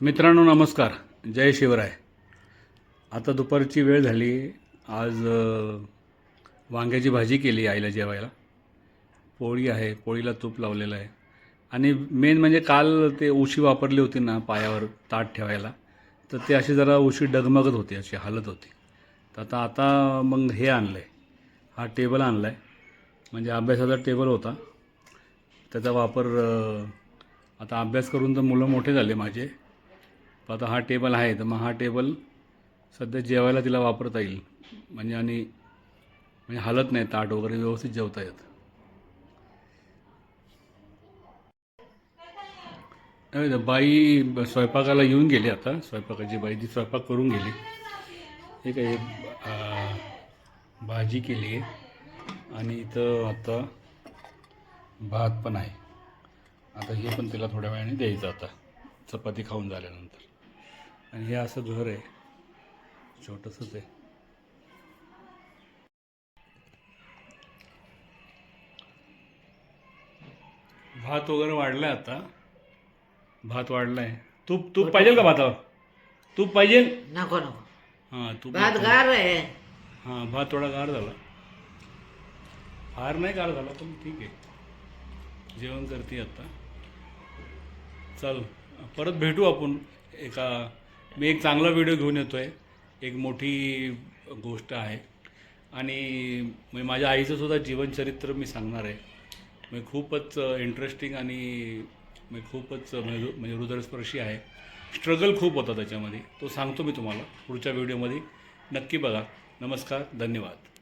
मित्रांनो नमस्कार. जय शिवराय. आता दुपारची वेळ झाली. आज वांग्याची भाजी केली आईला जेवायला. पोळी आहे. पोळीला तूप लावलेलं आहे. आणि मेन म्हणजे काल ते उशी वापरली होती ना पायावर ताट ठेवायला. तर ते अशी जरा उशी डगमगत होती अशी हालत होती. तर आता आता मग हे आणलं आहे हा टेबल आणला आहे म्हणजे अभ्यासाचा टेबल होता. त्याचा वापर आता अभ्यास करून तर मुलं मोठे झाले माझे. आता हा टेबल आहे तर मग हा टेबल सध्या जेवायला तिला वापरता येईल. म्हणजे आणि म्हणजे हालत नाही ताट वगैरे व्यवस्थित जेवता येत. नाही तर बाई स्वयंपाकाला येऊन गेली आता. स्वयंपाकाची बाई ती स्वयंपाक करून गेली. हे काय भाजी केली आहे. आणि इथं आता भात पण आहे. आता हे पण तिला थोड्या वेळाने द्यायचं आता. चपाती खाऊन झाल्यानंतर. आणि हे असं घर आहे. छोटंसंच आहे. भात वगैरे वाढलाय आता. भात वाढलाय. तूप तूप पाहिजे का भातावर? तूप पाहिजे नको नको. हां तूप भात गार आहे. हां भात थोडा गार झाला. फार नाही गार झाला पण ठीक आहे. जेवण करते आता. चल परत भेटू आपण एका मी एक चांगला व्हिडिओ घेऊन येतो आहे एक मोठी गोष्ट आहे. आणि म्हणजे माझ्या आईचं सुद्धा जीवनचरित्र मी सांगणार आहे. म्हणजे खूपच इंटरेस्टिंग आणि म्हणजे खूपच म्हणजे म्हणजे हृदयस्पर्शी आहे. स्ट्रगल खूप होता त्याच्यामध्ये. तो सांगतो मी तुम्हाला पुढच्या व्हिडिओमध्ये नक्की बघा. नमस्कार. धन्यवाद.